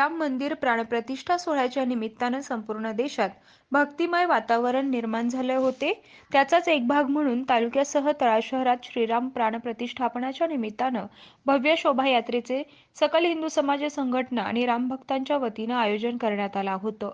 श्रीराम मंदिर प्राणप्रतिष्ठा सोहळ्याच्या निमित्तानं संपूर्ण देशात भक्तिमय वातावरण निर्माण झाले होते. त्याचाच एक भाग म्हणून तालुक्यासह तळा शहरात श्रीराम प्राणप्रतिष्ठापनाच्या निमित्तानं भव्य शोभायात्रेचे सकल हिंदू समाज संघटना आणि रामभक्तांच्या वतीनं आयोजन करण्यात आलं होतं.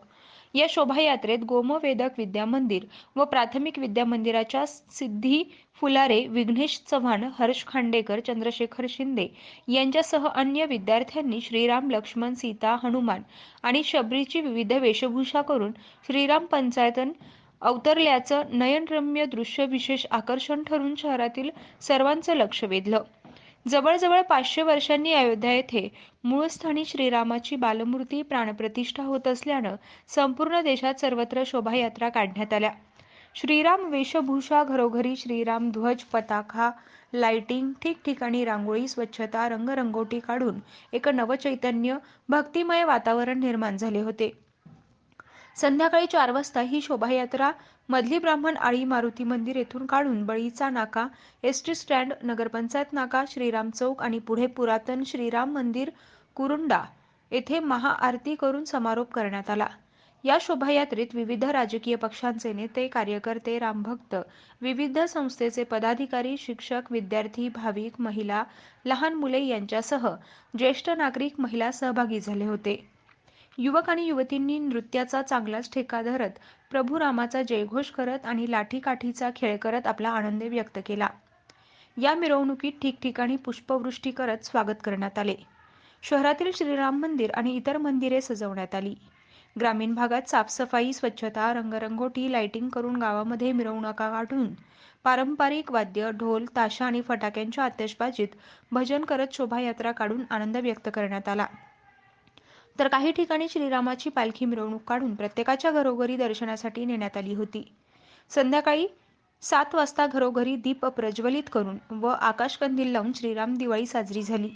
या शोभायात्रेत गोमवेदक विद्या मंदिर व प्राथमिक विद्या मंदिराच्या सिद्धी फुलारे विघ्नेश चव्हाण हर्ष खांडेकर चंद्रशेखर शिंदे यांच्यासह अन्य विद्यार्थ्यांनी श्रीराम लक्ष्मण सीता हनुमान आणि शबरीची विविध वेशभूषा करून श्रीराम पंचायतन अवतरल्याचं नयनरम्य दृश्य विशेष आकर्षण ठरून शहरातील सर्वांचं लक्ष वेधलं. जवळजवळ पाचशे वर्षांनी अयोध्या येथे मूळ स्थानी श्रीरामाची बालमूर्ती प्राणप्रतिष्ठा होत असल्यानं संपूर्ण देशात सर्वत्र शोभायात्रा काढण्यात आल्या. श्रीराम वेशभूषा घरोघरी श्रीराम ध्वज पताका लाइटिंग ठिकठिकाणी रांगोळी स्वच्छता रंगरंगोटी काढून एक नवचैतन्य भक्तिमय वातावरण निर्माण झाले होते. संध्याकाळी चार वाजता ही शोभायात्रा मधली ब्राह्मण आळी मारुती मंदिर येथून काढून बळीचा नाका एस टी स्टँड नगरपंचायत नाका श्रीराम चौक आणि पुढे पुरातन श्रीराम मंदिर कुरुंडा येथे महाआरती करून समारोप करण्यात आला. या शोभायात्रेत विविध राजकीय पक्षांचे नेते कार्यकर्ते रामभक्त विविध संस्थेचे पदाधिकारी शिक्षक विद्यार्थी भाविक महिला लहान मुले यांच्यासह ज्येष्ठ नागरिक महिला सहभागी झाले होते. युवक आणि युवतींनी नृत्याचा चांगलाच ठेका धरत प्रभू रामाचा जयघोष करत आणि लाठीकाठीचा खेळ करत आपला आनंद व्यक्त केला. या मिरवणुकीत ठिकठिकाणी पुष्पवृष्टी करत स्वागत करण्यात आले. शहरातील श्रीराम मंदिर आणि इतर मंदिरे सजवण्यात आली. ग्रामीण भागात साफसफाई स्वच्छता रंगरंगोटी लाइटिंग करून गावामध्ये मिरवणुका काढून पारंपरिक वाद्य ढोल ताशा आणि फटाक्यांच्या आतषबाजीत भजन करत शोभायात्रा काढून आनंद व्यक्त करण्यात आला. तर काही ठिकाणी श्रीरामाची पालखी मिरवणूक काढून प्रत्येकाच्या घरोघरी दर्शनासाठी नेण्यात आली होती. संध्याकाळी सात वाजता घरोघरी दीप प्रज्वलित करून व आकाशकंदील लावून श्रीराम दिवाळी साजरी झाली.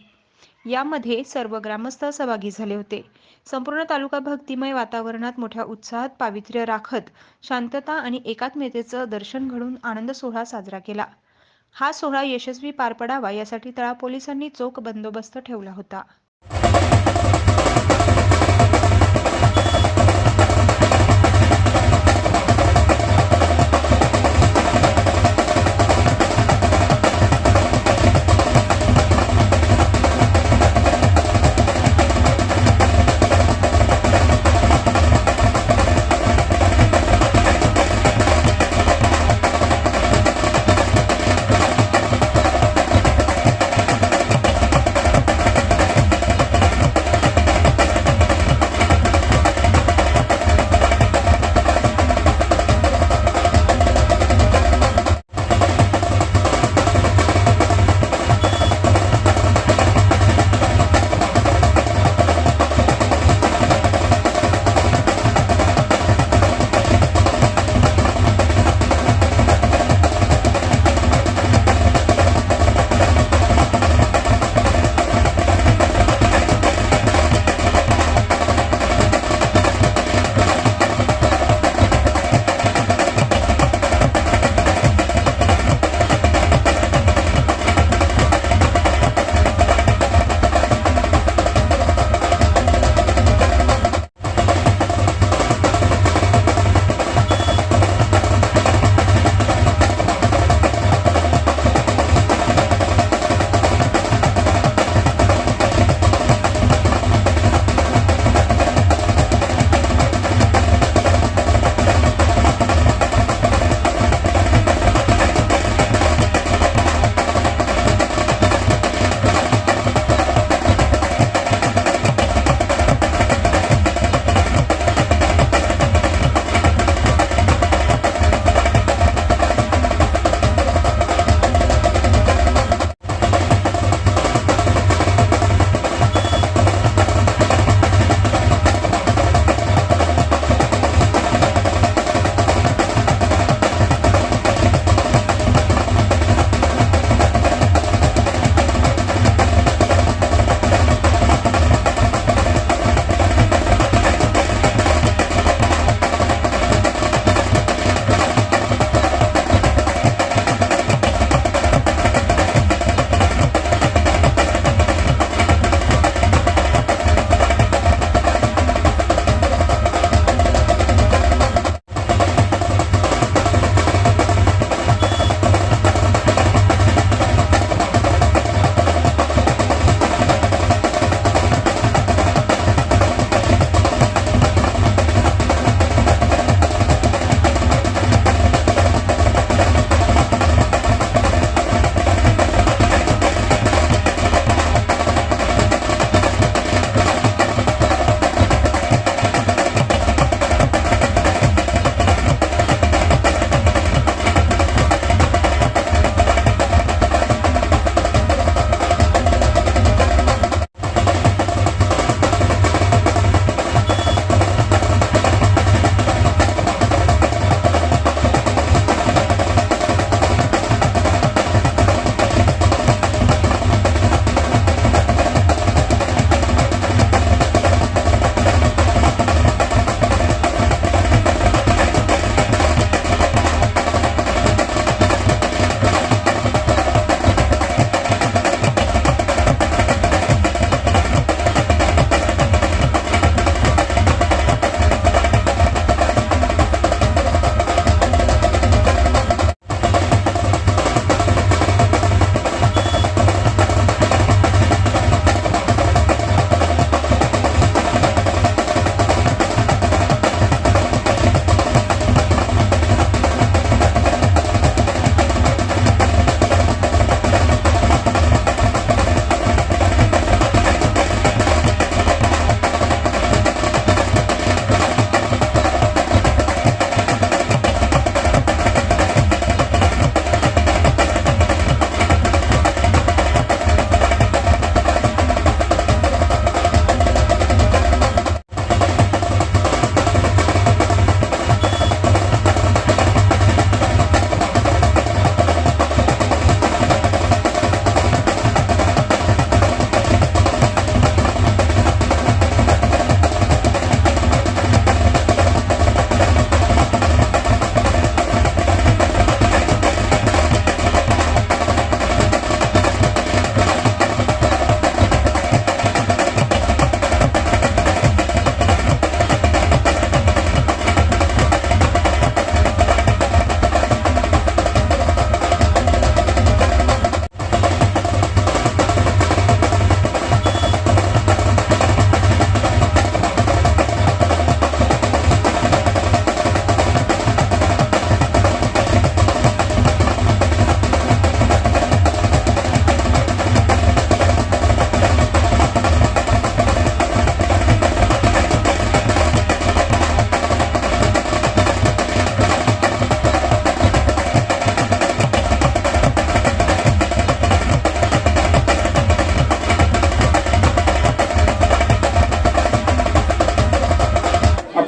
यामध्ये सर्व ग्रामस्थ सहभागी झाले होते. संपूर्ण तालुका भक्तिमय वातावरणात मोठ्या उत्साहात पावित्र्य राखत शांतता आणि एकात्मतेचं दर्शन घडून आनंद सोहळा साजरा केला. हा सोहळा यशस्वी पार पडावा यासाठी तळा पोलिसांनी चोख बंदोबस्त ठेवला होता.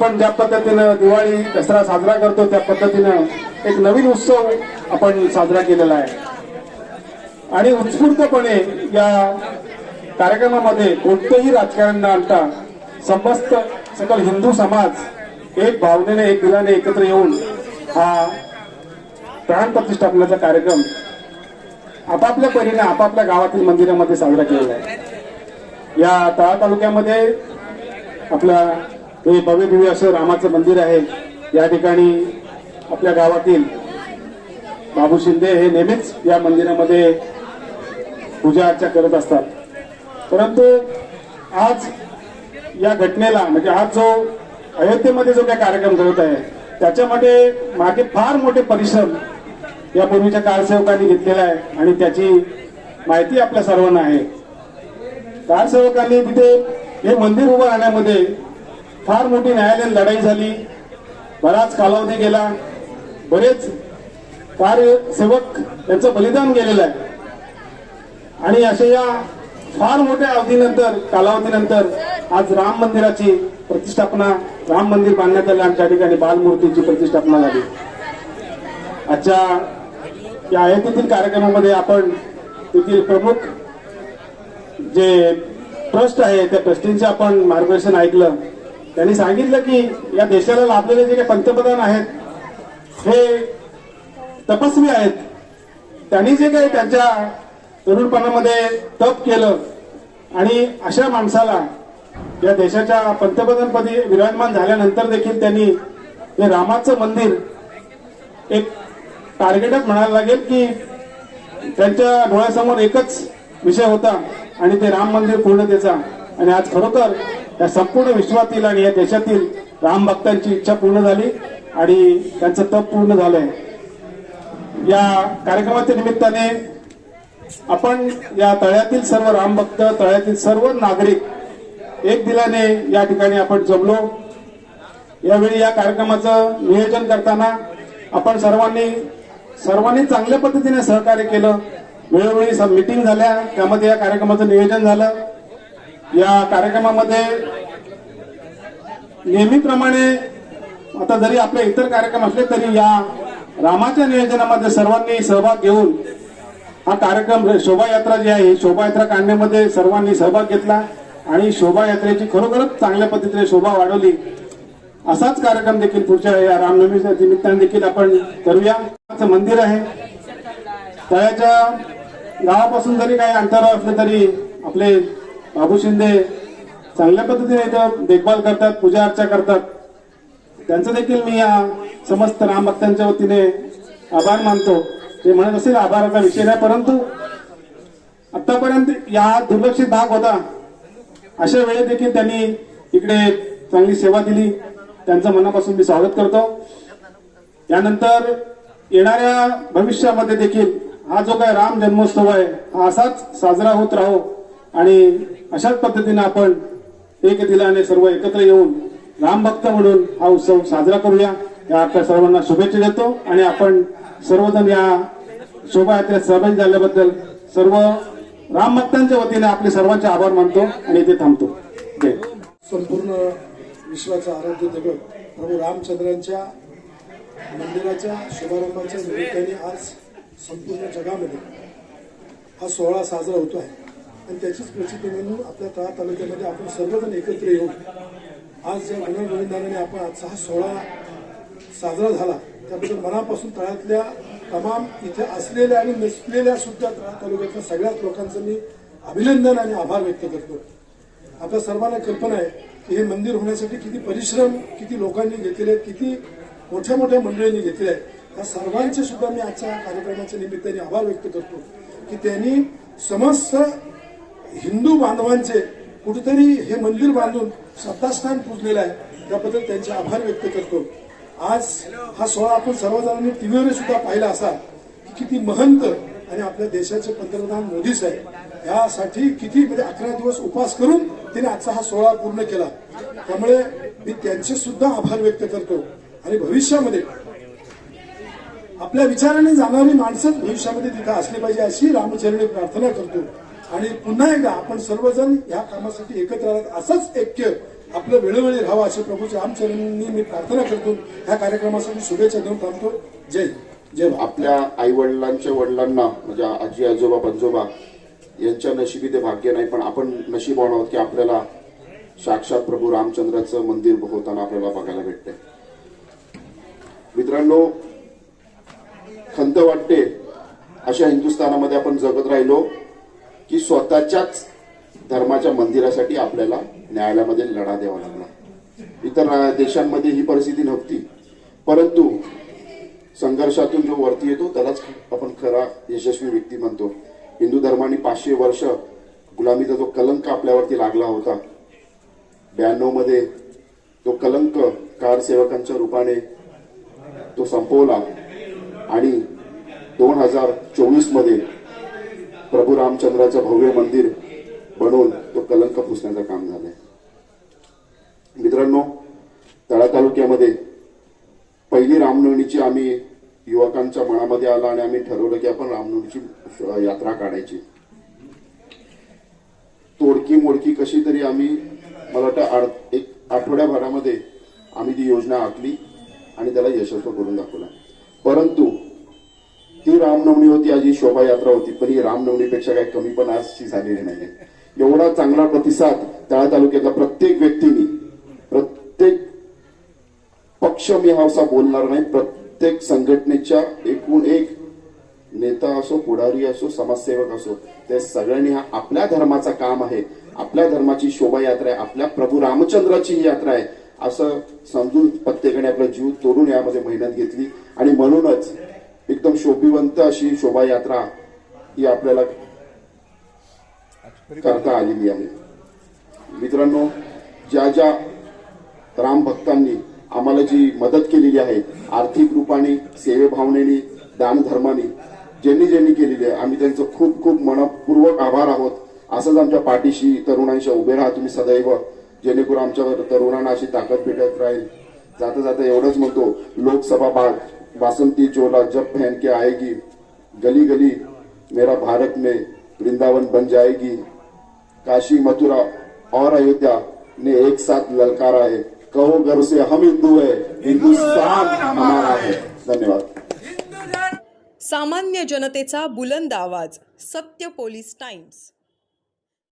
आपण ज्या पद्धतीनं दिवाळी दसरा साजरा करतो त्या पद्धतीनं एक नवीन उत्सव आपण साजरा केलेला आहे. आणि उत्स्फूर्तपणे या कार्यक्रमामध्ये कोणतंही राजकारण न आणता समस्त सकल हिंदू समाज एक भावनेने एक दिलाने एकत्र येऊन हा प्राण प्रतिष्ठापनाचा कार्यक्रम आपापल्या परीने आपापल्या गावातील मंदिरामध्ये साजरा केलेला आहे. या तळा तालुक्यामध्ये आपला हे भव्य दिव्य असं रामाचं मंदिर आहे. या ठिकाणी आपल्या गावातील बाबू शिंदे हे नेहमीच या मंदिरामध्ये पूजा अर्चा करत असतात. परंतु आज या घटनेला म्हणजे आज जो अयोध्येमध्ये जो काही कार्यक्रम घडत आहे त्याच्यामध्ये मागे फार मोठे परिश्रम या पूर्वीच्या कारसेवकांनी घेतलेला आहे आणि त्याची माहिती आपल्या सर्वांना आहे. कारसेवकांनी तिथे हे मंदिर उभं राहण्यामध्ये फार मोठी न्यायालयीन लढाई झाली. बराच कालावधी गेला. बरेच कार्यसेवक यांचं बलिदान गेलेलं आहे. आणि अशा या फार मोठ्या अवधीनंतर कालावधीनंतर आज राम मंदिराची प्रतिष्ठापना राम मंदिर बांधण्यात आलं. आमच्या ठिकाणी बालमूर्तीची प्रतिष्ठापना झाली. आजच्या या अयोध्येतील कार्यक्रमामध्ये आपण तेथील प्रमुख जे ट्रस्ट आहे त्या ट्रस्टींचे आपण मार्गदर्शन ऐकलं. त्यांनी सांगितलं की या देशाला लाभलेले जे काही पंतप्रधान आहेत हे तपस्वी आहेत. त्यांनी जे काही त्यांच्या तरुणपणामध्ये तप केलं आणि अशा माणसाला या देशाच्या पंतप्रधानपदी विराजमान झाल्यानंतर देखील त्यांनी हे रामाचं मंदिर एक टार्गेटच म्हणायला लागेल की त्यांच्या डोळ्यासमोर एकच विषय होता आणि ते राम मंदिर पूर्णतेचा आणि आज खरोखर या संपूर्ण विश्वातील आणि या देशातील राम भक्तांची इच्छा पूर्ण झाली आणि त्यांचं तप पूर्ण झालंय. या कार्यक्रमाच्या निमित्ताने आपण या तळ्यातील सर्व रामभक्त तळ्यातील सर्व नागरिक एक दिलाने या ठिकाणी आपण जमलो. यावेळी या कार्यक्रमाचं नियोजन करताना आपण सर्वांनी सर्वांनी चांगल्या पद्धतीने सहकार्य केलं. वेळोवेळी मिटिंग झाल्या. त्यामध्ये या कार्यक्रमाचं नियोजन झालं. या कार्यक्रमामध्ये नेहमीप्रमाणे आता जरी आपले इतर कार्यक्रम असले तरी या रामाच्या नियोजनामध्ये सर्वांनी सहभाग घेऊन हा कार्यक्रम शोभायात्रा जी आहे शोभायात्रा काढण्यामध्ये सर्वांनी सहभाग घेतला आणि शोभायात्रेची खरोखरच चांगल्या पद्धतीने शोभा वाढवली. असाच कार्यक्रम देखील पुढच्या या रामनवमीच्या निमित्ताने देखील आपण करूया. मंदिर आहे. तळ्याच्या गावापासून जरी काही अंतरावर असलं तरी आपले बाबू शिंदे चांगल्या पद्धतीने इथं देखभाल करतात पूजा अर्चा करतात. त्यांचं देखील मी या समस्त राम भक्तांच्या वतीने आभार मानतो. ते म्हणत असेल आभाराचा विषय नाही परंतु आतापर्यंत या दुर्लक्षित भाग होता. अशा वेळेत देखील त्यांनी इकडे चांगली सेवा दिली. त्यांचं मनापासून मी स्वागत करतो. त्यानंतर येणाऱ्या भविष्यामध्ये देखील हा जो काय राम जन्मोत्सव आहे हा असाच साजरा होत राहो. आणि अशाच पद्धतीने आपण एक दिलाने सर्व एकत्र येऊन रामभक्त म्हणून हा उत्सव साजरा करूया. या आपल्या सर्वांना शुभेच्छा देतो आणि आपण सर्वजण या शोभायात्रेत सहभागी झाल्याबद्दल सर्व रामभक्तांच्या वतीने आपले सर्वांचे आभार मानतो आणि इथे थांबतो. संपूर्ण विश्वाचा आराध्य दैवत प्रभू रामचंद्रांच्या मंदिराच्या शुभारंभाच्या निमित्ताने आज संपूर्ण जगामध्ये हा सोहळा साजरा होतो आहे आणि त्याचीच प्रचिती म्हणून आपल्या तळा तालुक्यामध्ये आपण सर्वजण एकत्र येऊन आज ज्या गुणगोविंदाने आपण आजचा हा सोहळा साजरा झाला त्याबद्दल मनापासून तळ्यातल्या तमाम इथे असलेल्या आणि नसलेल्या सुद्धा तळा तालुक्यातल्या सगळ्याच लोकांचं मी अभिनंदन आणि आभार व्यक्त करतो. आपल्या सर्वांना कल्पना आहे की हे मंदिर होण्यासाठी किती परिश्रम किती लोकांनी घेतलेले आहेत किती मोठ्या मोठ्या मंडळींनी घेतले आहेत. या सर्वांचे सुद्धा मी आजच्या कार्यक्रमाच्या निमित्ताने आभार व्यक्त करतो की त्यांनी समस्त हिंदू बांधवांचे कुठेतरी हे मंदिर बांधून श्रद्धास्थान पुजलेलं आहे त्याबद्दल त्यांचे आभार व्यक्त करतो. आज हा सोहळा आपण सर्वजणांनी टीव्हीवर सुद्धा पाहिला असा की किती महंत आणि आपल्या देशाचे पंतप्रधान मोदी साहेब यासाठी किती म्हणजे अकरा दिवस उपास करून तिने आजचा हा सोहळा पूर्ण केला. त्यामुळे मी त्यांचे सुद्धा आभार व्यक्त करतो. आणि भविष्यामध्ये आपल्या विचाराने जाणारी माणसंच भविष्यामध्ये तिथं असली पाहिजे अशी रामचरणी प्रार्थना करतो. आणि पुन्हा एकदा आपण सर्वजण या कामासाठी एकत्र आलात. असंच ऐक्य आपलं वेळोवेळी राहावं असे प्रभूचे आमचरणी मी प्रार्थना करतो. ह्या कार्यक्रमासाठी शुभेच्छा देऊन थांबतो. जय जय आपल्या आई वडिलांच्या वडिलांना म्हणजे आजी आजोबा पंजोबा यांच्या नशिबी ते भाग्य नाही पण आपण नशीब आहोत की आपल्याला साक्षात प्रभू रामचंद्राचं मंदिर होताना आपल्याला बघायला भेटते मित्रांनो खंत वाटते अशा हिंदुस्थानामध्ये आपण जगत राहिलो. की स्वतःच्याच धर्माच्या मंदिरासाठी आपल्याला न्यायालयामध्ये लढा द्यावा लागला. इतर देशांमध्ये ही परिस्थिती नव्हती. परंतु संघर्षातून जो वरती येतो त्यालाच आपण खरा यशस्वी व्यक्ती म्हणतो. हिंदू धर्माने पाचशे वर्ष गुलामीचा जो कलंक आपल्यावरती लागला होता ब्याण्णवमध्ये तो कलंक कारसेवकांच्या रूपाने तो संपवला. आणि दोन हजार चोवीसमध्ये प्रभू रामचंद्राचं भव्य मंदिर बनवून तो कलंक पुसण्याचं काम झालंय. मित्रांनो तळा तालुक्यामध्ये पहिली रामनवमीची आम्ही युवकांच्या मनामध्ये आला आणि आम्ही ठरवलं की आपण रामनवमीची यात्रा काढायची. तोडकी मोडकी कशी तरी आम्ही मला वाटतं एक आठवड्याभरामध्ये आम्ही ती योजना आखली आणि त्याला यशस्व करून दाखवला. परंतु ती रामनवमी होती आज ही शोभायात्रा होती पण ही रामनवमीपेक्षा काही कमी पण आजची झालेली नाहीये. एवढा चांगला प्रतिसाद तळा तालुक्यातल्या प्रत्येक व्यक्तीने प्रत्येक पक्ष मी हा असा बोलणार नाही प्रत्येक संघटनेच्या एकूण एक नेता असो पुढारी असो समाजसेवक असो ते सगळ्यांनी हा आपल्या धर्माचा काम आहे आपल्या धर्माची शोभायात्रा आहे आपल्या प्रभू रामचंद्राची ही यात्रा आहे असं समजून प्रत्येकाने आपला जीव तोडून यामध्ये मेहनत घेतली. आणि म्हणूनच एकदम शोभिवंत अशी शोभायात्रा ही आपल्याला करता आलेली आहे. मित्रांनो ज्या ज्या राम भक्तांनी आम्हाला जी मदत केलेली आहे आर्थिक रूपाने सेवेभावनेने दान धर्माने ज्यांनी ज्यांनी केलेली आहे आम्ही त्यांचं खूप खूप मनपूर्वक आभार आहोत. असंच आमच्या पाठीशी तरुणांच्या उभे राहा तुम्ही सदैव जेणेकरून आमच्या तरुणांना अशी ताकद भेटत राहील. जाता जाता एवढंच म्हणतो लोकसभा बाग बासंती चोला जब पहन के आएगी गली गली मेरा भारत में वृंदावन बन जाएगी। काशी मथुरा और अयोध्या ने एक साथ ललकारा है। कहो गर्व से हम हिंदू है हिंदुस्तान हमारा है। धन्यवाद। सामान्य जनतेचा बुलंद आवाज सत्य पोलीस टाइम्स।